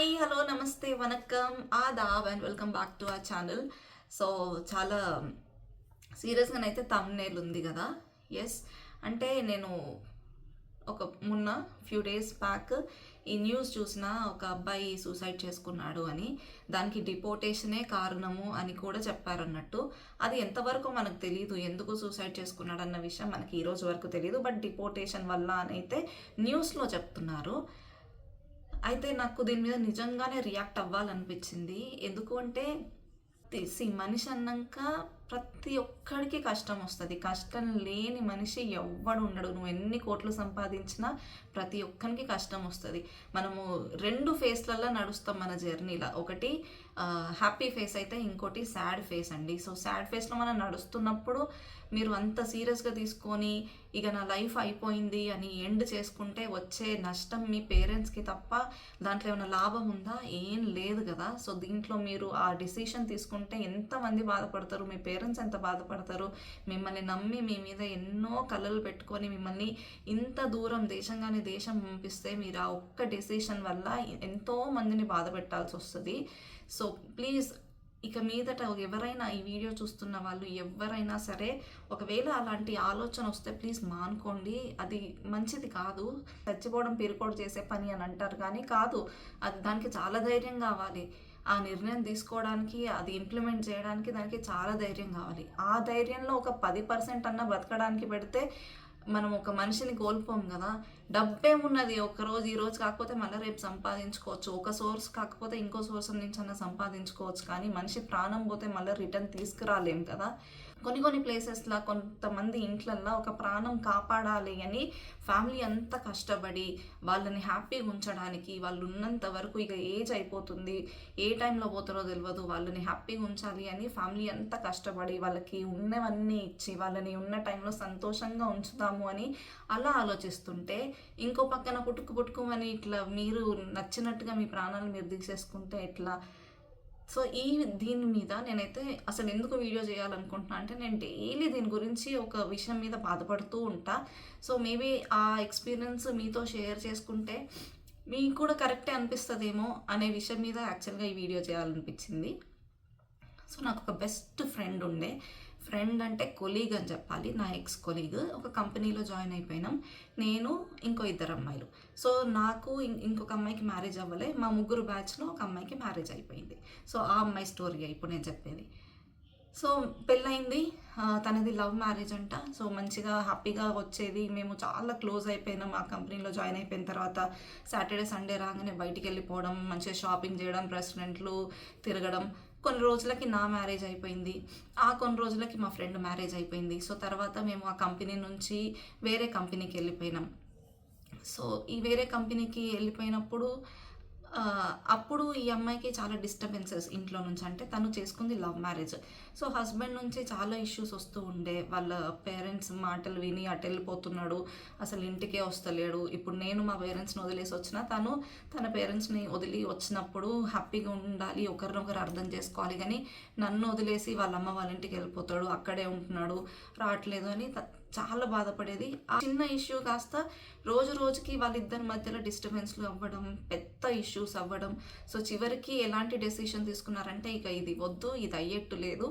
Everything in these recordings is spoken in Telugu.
హాయ్ హలో నమస్తే వనక్కం Aadab and welcome back to our channel so చాలా సీరియస్గా అయితే తమ్నేల్ ఉంది కదా ఎస్ అంటే నేను ఒక మొన్న ఫ్యూ డేస్ బ్యాక్ ఈ న్యూస్ చూసిన ఒక అబ్బాయి సూసైడ్ చేసుకున్నాడు అని. దానికి డిపోటేషనే కారణము అని కూడా చెప్పారన్నట్టు. అది ఎంతవరకు మనకు తెలియదు ఎందుకు సూసైడ్ చేసుకున్నాడు అన్న విషయం మనకి ఈరోజు వరకు తెలియదు బట్ డిపోటేషన్ వల్ల అని అయితే న్యూస్లో చెప్తున్నారు. అయితే నాకు దీని మీద నిజంగానే రియాక్ట్ అవ్వాలనిపించింది. ఎందుకు అంటే మనిషి అన్నాక ప్రతి ఒక్కడికి కష్టం వస్తుంది. కష్టం లేని మనిషి ఎవ్వడు ఉండడు. నువ్వు ఎన్ని కోట్లు సంపాదించినా ప్రతి ఒక్కరికి కష్టం వస్తుంది. మనము రెండు ఫేస్లలో నడుస్తాం మన జర్నీలో. ఒకటి హ్యాపీ ఫేస్ అయితే ఇంకోటి సాడ్ ఫేస్ అండి. సో సాడ్ ఫేస్లో మనం నడుస్తున్నప్పుడు మీరు అంత సీరియస్గా తీసుకొని ఇక నా లైఫ్ అయిపోయింది అని ఎండ్ చేసుకుంటే వచ్చే నష్టం మీ పేరెంట్స్కి తప్ప దాంట్లో ఏమైనా లాభం ఉందా? ఏం లేదు కదా. సో దీంట్లో మీరు ఆ డిసిషన్ తీసుకుంటే ఎంతమంది బాధపడతారు మీ పేరెంట్స్ ఎంత బాధపడతారు మిమ్మల్ని నమ్మి మీ మీద ఎన్నో కళలు పెట్టుకొని మిమ్మల్ని ఇంత దూరం దేశంగానే దేశం పంపిస్తే మీరు ఆ ఒక్క డెసిషన్ వల్ల ఎంతో మందిని బాధ పెట్టాల్సి వస్తుంది. సో ప్లీజ్ ఇక మీదట ఎవరైనా ఈ వీడియో చూస్తున్న వాళ్ళు ఎవరైనా సరే ఒకవేళ అలాంటి ఆలోచన వస్తే ప్లీజ్ మానుకోండి. అది మంచిది కాదు. చచ్చిపోవడం పీరుకోడు చేసే పని అని అంటారు కానీ కాదు. అది దానికి చాలా ధైర్యం కావాలి. ఆ నిర్ణయం తీసుకోవడానికి అది ఇంప్లిమెంట్ చేయడానికి దానికి చాలా ధైర్యం కావాలి. ఆ ధైర్యంలో ఒక పది పర్సెంట్ అన్న బతకడానికి పెడితే మనం ఒక మనిషిని కోల్పోం కదా. డబ్బేమున్నది ఒకరోజు ఈ రోజు కాకపోతే మళ్ళీ రేపు సంపాదించుకోవచ్చు. ఒక సోర్స్ కాకపోతే ఇంకో సోర్స్ నుంచి అన్న సంపాదించుకోవచ్చు. కానీ మనిషి ప్రాణం పోతే మళ్ళీ రిటర్న్ తీసుకురాలేం కదా. కొన్ని కొన్ని ప్లేసెస్లో కొంతమంది ఇంట్లల్లో ఒక ప్రాణం కాపాడాలి అని ఫ్యామిలీ అంతా కష్టపడి వాళ్ళని హ్యాపీగా ఉంచడానికి వాళ్ళు ఉన్నంత వరకు ఇక ఏజ్ అయిపోతుంది. ఏ టైంలో పోతారో తెలియదు వాళ్ళని హ్యాపీగా ఉంచాలి అని ఫ్యామిలీ అంతా కష్టపడి వాళ్ళకి ఉన్నవన్నీ ఇచ్చి వాళ్ళని ఉన్న టైంలో సంతోషంగా ఉంచుతాము అని అలా ఆలోచిస్తుంటే ఇంకో పక్కన పుట్టుకు పుట్టుకోమని ఇట్లా మీరు నచ్చినట్టుగా మీ ప్రాణాలు మీరు తీసేసుకుంటే ఎట్లా? సో ఈ దీని మీద నేనైతే అసలు ఎందుకు వీడియో చేయాలనుకుంటున్నా అంటే నేను డైలీ దీని గురించి ఒక విషయం మీద బాధపడుతూ ఉంటా. సో మేబీ ఆ ఎక్స్పీరియన్స్ మీతో షేర్ చేసుకుంటే మీకు కూడా కరెక్టే అనిపిస్తుందేమో అనే విషయం మీద యాక్చువల్గా ఈ వీడియో చేయాలనిపించింది. సో నాకు ఒక బెస్ట్ ఫ్రెండ్ ఉండే. ఫ్రెండ్ అంటే కొలీగ్ అని చెప్పాలి. నా ఎక్స్ కొలీగ్. ఒక కంపెనీలో జాయిన్ అయిపోయినాం. నేను ఇంకో ఇద్దరు అమ్మాయిలు. సో నాకు ఇంకొక అమ్మాయికి మ్యారేజ్ అవ్వలే. మా ముగ్గురు బ్యాచ్లో ఒక అమ్మాయికి మ్యారేజ్ అయిపోయింది. సో ఆ అమ్మాయి స్టోరీ ఇప్పుడు నేను చెప్పేది. సో పెళ్ళయింది. తనది లవ్ మ్యారేజ్ అంట. సో మంచిగా హ్యాపీగా వచ్చేది. మేము చాలా క్లోజ్ అయిపోయినాం. ఆ కంపెనీలో జాయిన్ అయిపోయిన తర్వాత సాటర్డే సండే రాగానే బయటికి వెళ్ళిపోవడం మంచిగా షాపింగ్ చేయడం రెస్టారెంట్లు తిరగడం. కొన్ని రోజులకి నా మ్యారేజ్ అయిపోయింది. ఆ కొన్ని రోజులకి మా ఫ్రెండ్ మ్యారేజ్ అయిపోయింది. సో తర్వాత మేము ఆ కంపెనీ నుంచి వేరే కంపెనీకి వెళ్ళిపోయినాం. సో ఈ వేరే కంపెనీకి వెళ్ళిపోయినప్పుడు అప్పుడు ఈ అమ్మాయికి చాలా డిస్టర్బెన్సెస్ ఇంట్లో నుంచి. అంటే తను చేసుకుంది లవ్ మ్యారేజ్ సో హస్బెండ్ నుంచి చాలా ఇష్యూస్ వస్తూ ఉండే. వాళ్ళ పేరెంట్స్ మాటలు విని అటు వెళ్ళిపోతున్నాడు. అసలు ఇంటికే వస్తలేడు. ఇప్పుడు నేను మా పేరెంట్స్ని వదిలేసి వచ్చిన తను తన పేరెంట్స్ని వదిలి వచ్చినప్పుడు హ్యాపీగా ఉండాలి. ఒకరినొకరు అర్థం చేసుకోవాలి. కానీ నన్ను వదిలేసి వాళ్ళ అమ్మ వాళ్ళ ఇంటికి వెళ్ళిపోతాడు. అక్కడే ఉంటున్నాడు. రావట్లేదు అని చాలా బాధపడేది. ఆ చిన్న ఇష్యూ కాస్త రోజు రోజుకి వాళ్ళిద్దరి మధ్యలో డిస్టర్బెన్స్లు అవ్వడం పెద్ద ఇష్యూస్ అవ్వడం. సో చివరికి ఎలాంటి డెసిషన్ తీసుకున్నారంటే ఇక ఇది వద్దు ఇది అయ్యేట్టు లేదు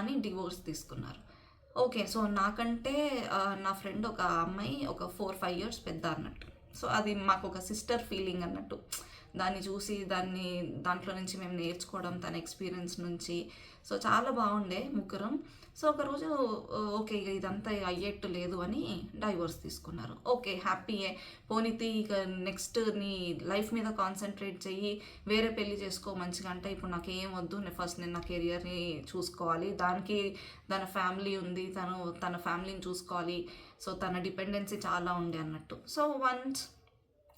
అని డివోర్స్ తీసుకున్నారు. ఓకే సో నాకంటే నా ఫ్రెండ్ ఒక అమ్మాయి ఒక ఫోర్ ఫైవ్ ఇయర్స్ పెద్ద అన్నట్టు. సో అది మాకు ఒక సిస్టర్ ఫీలింగ్ అన్నట్టు. దాన్ని చూసి దాన్ని దాంట్లో నుంచి మేము నేర్చుకోవడం తన ఎక్స్పీరియన్స్ నుంచి. సో చాలా బాగుండే ముగ్గురం. సో ఒకరోజు ఓకే ఇక ఇదంతా అయ్యేట్టు లేదు అని డైవోర్స్ తీసుకున్నారు. ఓకే హ్యాపీయే పోనీతి ఇక నెక్స్ట్ నీ లైఫ్ మీద కాన్సన్ట్రేట్ చెయ్యి. వేరే పెళ్ళి చేసుకో మంచిగా. అంటే ఇప్పుడు నాకు ఏం వద్దు ఫస్ట్ నేను నా కెరియర్ని చూసుకోవాలి. దానికి తన ఫ్యామిలీ ఉంది. తను తన ఫ్యామిలీని చూసుకోవాలి. సో తన డిపెండెన్సీ చాలా ఉండే అన్నట్టు. సో వన్స్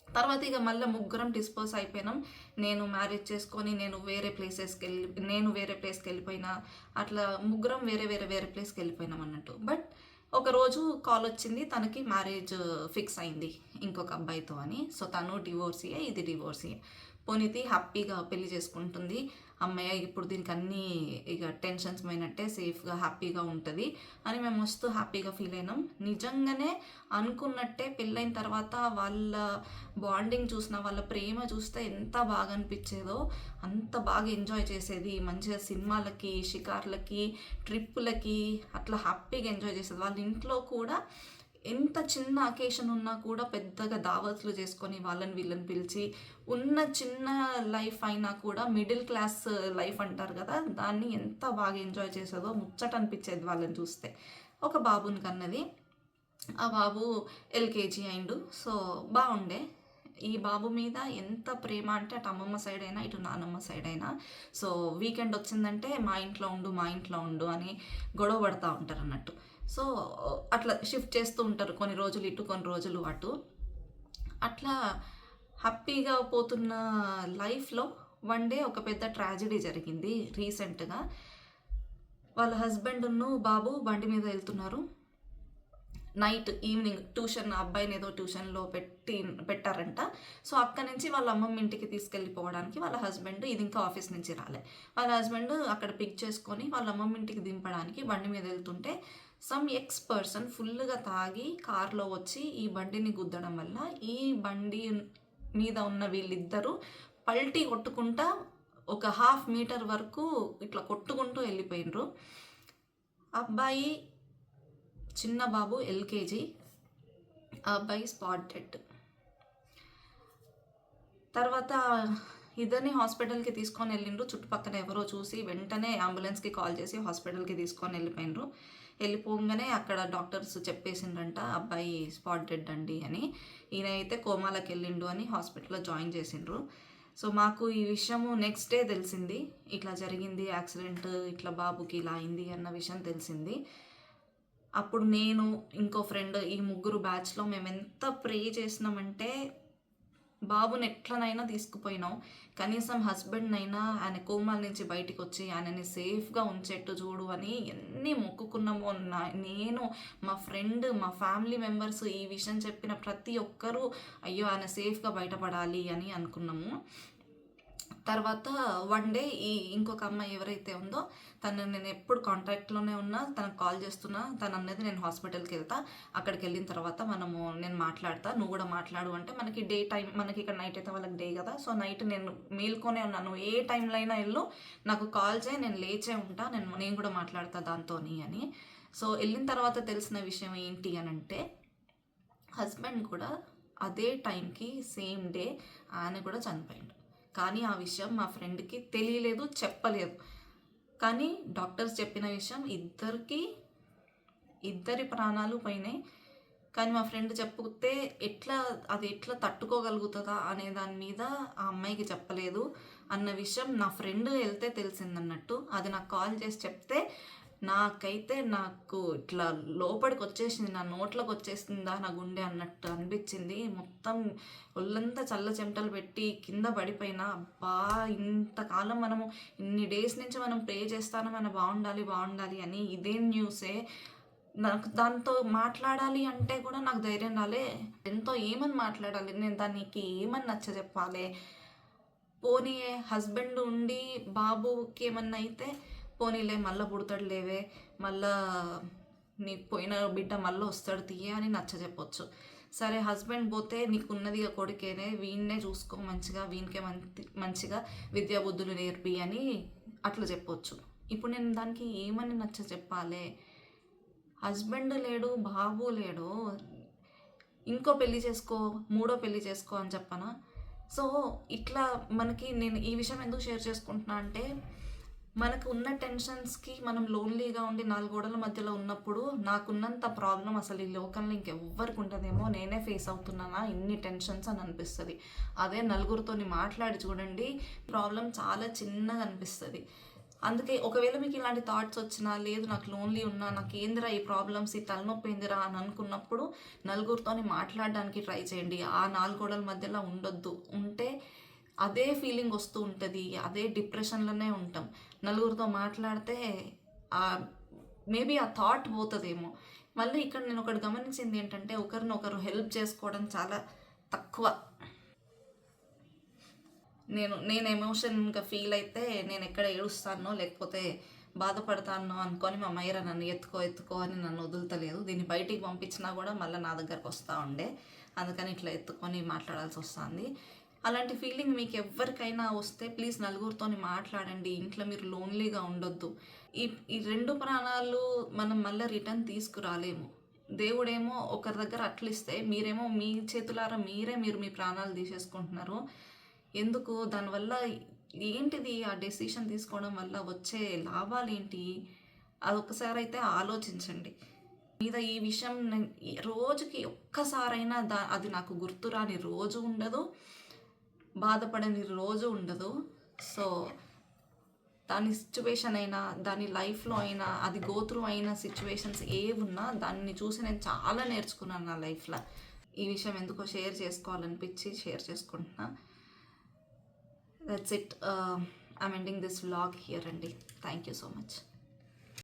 తర్వాత ఇక మళ్ళీ ముగ్గురం డిస్పోజ్ అయిపోయినాం. నేను మ్యారేజ్ చేసుకొని నేను వేరే ప్లేసెస్కి వెళ్ళి నేను వేరే ప్లేస్కి వెళ్ళిపోయినా అట్లా ముగ్గురం వేరే వేరే వేరే ప్లేస్కి వెళ్ళిపోయినాం అన్నట్టు. బట్ ఒకరోజు కాల్ వచ్చింది తనకి మ్యారేజ్ ఫిక్స్ అయింది ఇంకొక అబ్బాయితో అని. సో తను డివోర్సీయే ఇది డివోర్సీయే పోనీతి హ్యాపీగా పెళ్ళి చేసుకుంటుంది. అమ్మయ్య ఇప్పుడు దీనికి అన్ని ఇక టెన్షన్స్ పోయినట్టే సేఫ్గా హ్యాపీగా ఉంటుంది అని మేము మస్తు హ్యాపీగా ఫీల్ అయినాం. నిజంగానే అనుకున్నట్టే పెళ్ళైన తర్వాత వాళ్ళ బాండింగ్ చూసిన వాళ్ళ ప్రేమ చూస్తే ఎంత బాగా అనిపించేదో అంత బాగా ఎంజాయ్ చేసేది. మంచిగా సినిమాలకి షికార్లకి ట్రిప్పులకి అట్లా హ్యాపీగా ఎంజాయ్ చేసేది. వాళ్ళ ఇంట్లో కూడా ఎంత చిన్న అకేషన్ ఉన్నా కూడా పెద్దగా దావత్లు చేసుకొని వాళ్ళని వీళ్ళని పిలిచి ఉన్న చిన్న లైఫ్ అయినా కూడా మిడిల్ క్లాస్ లైఫ్ అంటారు కదా దాన్ని ఎంత బాగా ఎంజాయ్ చేసేదో ముచ్చట అనిపించేది వాళ్ళని చూస్తే. ఒక బాబుని కన్నది. ఆ బాబు ఎల్కేజీ అయిండు. సో బాగుండే. ఈ బాబు మీద ఎంత ప్రేమ అంటే అటు అమ్మమ్మ సైడ్ అయినా ఇటు నానమ్మ సైడ్ అయినా. సో వీకెండ్ వచ్చిందంటే మా ఇంట్లో ఉండు మా ఇంట్లో ఉండు అని గొడవ పడతా ఉంటారు అన్నట్టు. సో అట్లా షిఫ్ట్ చేస్తూ ఉంటారు కొన్ని రోజులు ఇటు కొన్ని రోజులు అటు. అట్లా హ్యాపీగా పోతున్న లైఫ్లో వన్ డే ఒక పెద్ద ట్రాజడీ జరిగింది రీసెంట్గా. వాళ్ళ హస్బెండ్ను బాబు బండి మీద వెళ్తున్నారు. నైట్ ఈవినింగ్ ట్యూషన్ అబ్బాయిని ఏదో ట్యూషన్లో పెట్టి పెట్టారంట. సో అక్కడి నుంచి వాళ్ళ అమ్మమ్మ ఇంటికి తీసుకెళ్ళిపోవడానికి వాళ్ళ హస్బెండ్ ఇది ఇంకా ఆఫీస్ నుంచి రాలే. వాళ్ళ హస్బెండ్ అక్కడ పిక్ చేసుకొని వాళ్ళ అమ్మమ్మ ఇంటికి దింపడానికి బండి మీద వెళ్తుంటే సమ్ ఎక్స్ పర్సన్ ఫుల్గా తాగి కార్లో వచ్చి ఈ బండిని గుద్దడం వల్ల ఈ బండి మీద ఉన్న వీళ్ళిద్దరూ పల్టీ కొట్టుకుంటా ఒక హాఫ్ మీటర్ వరకు ఇట్లా కొట్టుకుంటూ వెళ్ళిపోయినరు అబ్బాయి చిన్న బాబు ఎల్కేజీ ఆ అబ్బాయి స్పాట్ డెడ్ తర్వాత ఇద్దరిని హాస్పిటల్కి తీసుకొని వెళ్ళిండ్రు. చుట్టుపక్కల ఎవరో చూసి వెంటనే అంబులెన్స్కి కాల్ చేసి హాస్పిటల్కి తీసుకొని వెళ్ళిపోయినరు వెళ్ళిపోగానే అక్కడ డాక్టర్స్ చెప్పేసిండ్రంట అబ్బాయి స్పాట్ డెడ్ అండి అని. ఈయన అయితే కోమాలకు వెళ్ళిండు అని హాస్పిటల్లో జాయిన్ చేసిండ్రు. సో మాకు ఈ విషయము నెక్స్ట్ డే తెలిసింది. ఇట్లా జరిగింది యాక్సిడెంట్ ఇట్లా బాబుకి ఇలా అయింది అన్న విషయం తెలిసింది. అప్పుడు నేను ఇంకో ఫ్రెండ్ ఈ ముగ్గురు బ్యాచ్లో మేము ఎంత ప్రే చేసినామంటే బాబుని ఎట్లనైనా తీసుకుపోయినాం. కనీసం హస్బెండ్ అయినా ఆయన కోమాల నుంచి బయటికి వచ్చి ఆయనని సేఫ్గా ఉంచేట్టు చూడు అని ఎన్ని మొక్కుకున్నామో నా నేను మా ఫ్రెండ్ మా ఫ్యామిలీ మెంబర్స్ ఈ విషయం చెప్పిన ప్రతి ఒక్కరూ అయ్యో ఆయన సేఫ్గా బయటపడాలి అని అనుకున్నాము. తర్వాత వన్ డే ఈ ఇంకొక అమ్మాయి ఎవరైతే ఉందో తను నేను ఎప్పుడు కాంటాక్ట్లోనే ఉన్నా తనకు కాల్ చేస్తున్నా తను అనేది నేను హాస్పిటల్కి వెళ్తా అక్కడికి వెళ్ళిన తర్వాత మనము నేను మాట్లాడతా నువ్వు కూడా మాట్లాడు అంటే మనకి డే టైం మనకి ఇక్కడ నైట్ అయితే వాళ్ళకి డే కదా సో నైట్ నేను మేల్కొనే ఉన్నాను ఏ టైంలో అయినా వెళ్ళు నాకు కాల్ చేయి నేను లేచే ఉంటా నేను నేను కూడా మాట్లాడతా దాంతోని అని. సో వెళ్ళిన తర్వాత తెలిసిన విషయం ఏంటి అని అంటే హస్బెండ్ కూడా అదే టైంకి సేమ్ డే ఆయన కూడా చనిపోయిండు. కానీ ఆ విషయం మా ఫ్రెండ్కి తెలియలేదు చెప్పలేదు. కానీ డాక్టర్స్ చెప్పిన విషయం ఇద్దరికి ఇద్దరి ప్రాణాలు పోయినాయి. కానీ మా ఫ్రెండ్ చెప్తే ఎట్లా అది ఎట్లా తట్టుకోగలుగుతుందా అనే దాని మీద ఆ అమ్మాయికి చెప్పలేదు. అన్న విషయం నా ఫ్రెండ్ వెళ్తే తెలిసిందన్నట్టు. అది నాకు కాల్ చేసి చెప్తే నాకైతే నాకు ఇట్లా లోపలికి వచ్చేసింది నా నోట్లోకి వచ్చేసిందా నా గుండె అన్నట్టు అనిపించింది. మొత్తం ఒళ్ళంతా చల్ల చెమటలు పెట్టి కింద పడిపోయినా అబ్బా ఇంతకాలం మనము ఇన్ని డేస్ నుంచి మనం ప్రే చేస్తాను మనం బాగుండాలి బాగుండాలి అని ఇదేం న్యూసే. నాకు దాంతో మాట్లాడాలి అంటే కూడా నాకు ధైర్యం రాలే. ఎంతో ఏమని మాట్లాడాలి? నేను దానికి ఏమని నచ్చ చెప్పాలి? పోనీ హస్బెండ్ ఉండి బాబుకి ఏమన్నా అయితే పోనీలే మళ్ళీ పుడతాడు లేవే మళ్ళా నీ పోయిన బిడ్డ మళ్ళీ వస్తాడు తీయే అని నచ్చ చెప్పొచ్చు సరే హస్బెండ్ పోతే నీకున్నది ఇక కొడుకేనే వీణ్నే చూసుకో మంచిగా వీనికే మంచి మంచిగా విద్యా బుద్ధులు నేర్పి అని అట్లా చెప్పొచ్చు. ఇప్పుడు నేను దానికి ఏమని నచ్చ చెప్పాలి హస్బెండ్ లేడు బాబు లేడు ఇంకో పెళ్ళి చేసుకో మూడో పెళ్ళి చేసుకో అని చెప్పనా? సో ఇట్లా మనకి నేను ఈ విషయం ఎందుకు షేర్ చేసుకుంటున్నా అంటే మనకు ఉన్న టెన్షన్స్కి మనం లోన్లీగా ఉండి నాలుగు గోడల మధ్యలో ఉన్నప్పుడు నాకున్నంత ప్రాబ్లం అసలు ఈ లోకంలో ఇంకెవ్వరికి ఉంటుందేమో నేనే ఫేస్ అవుతున్నానా? ఇన్ని టెన్షన్స్ అని అనిపిస్తుంది. అదే నలుగురితోని మాట్లాడి చూడండి ప్రాబ్లం చాలా చిన్నగా అనిపిస్తుంది. అందుకే ఒకవేళ మీకు ఇలాంటి థాట్స్ వచ్చినా లేదు నాకు లోన్లీ ఉన్నా నాకు ఏందిరా ఈ ప్రాబ్లమ్స్ ఈ తలనొప్పి ఏందిరా? అని అనుకున్నప్పుడు నలుగురితోని మాట్లాడడానికి ట్రై చేయండి. ఆ నాలుగు గోడల మధ్యలో ఉండొద్దు. ఉంటే అదే ఫీలింగ్ వస్తూ ఉంటుంది అదే డిప్రెషన్లోనే ఉంటాం. నలుగురితో మాట్లాడితే మేబీ ఆ థాట్ పోతుందేమో. మళ్ళీ ఇక్కడ నేను ఒకటి గమనించింది ఏంటంటే ఒకరిని ఒకరు హెల్ప్ చేసుకోవడం చాలా తక్కువ. నేను నేను ఎమోషన్గా ఫీల్ అయితే నేను ఎక్కడ ఏడుస్తానో లేకపోతే బాధపడతానో అనుకొని మా మైర నన్ను ఎత్తుకో ఎత్తుకో అని నన్ను వదులుతలేదు. దీన్ని బయటికి పంపించినా కూడా మళ్ళీ నా దగ్గరకు వస్తూ ఉండే. అందుకని ఇట్లా ఎత్తుకొని మాట్లాడాల్సి వస్తుంది. అలాంటి ఫీలింగ్ మీకు ఎవరికైనా వస్తే ప్లీజ్ నలుగురితో మాట్లాడండి. ఇంట్లో మీరు లోన్లీగా ఉండొద్దు. ఈ ఈ రెండు ప్రాణాలు మనం మళ్ళీ రిటర్న్ తీసుకురాలేము. దేవుడేమో ఒకరి దగ్గర అట్లిస్తే మీరేమో మీ చేతులారా మీరే మీరు మీ ప్రాణాలు తీసేసుకుంటున్నారు. ఎందుకు? దానివల్ల ఏంటిది? ఆ డెసిషన్ తీసుకోవడం వల్ల వచ్చే లాభాలు ఏంటి అదొకసారి అయితే ఆలోచించండి. మీద ఈ విషయం రోజుకి ఒక్కసారైనా దా అది నాకు గుర్తురాని రోజు ఉండదు. బాధపడని రోజు ఉండదు. సో దాని సిచ్యువేషన్ అయినా దాని లైఫ్లో అయినా అది గోత్రూ అయిన సిచ్యువేషన్స్ ఏ ఉన్నా దాన్ని చూసి నేను చాలా నేర్చుకున్నాను నా లైఫ్లో ఈ విషయం ఎందుకో షేర్ చేసుకోవాలనిపించి షేర్ చేసుకుంటున్నా. That's it I'm ending this vlog here అండి. Thank you so much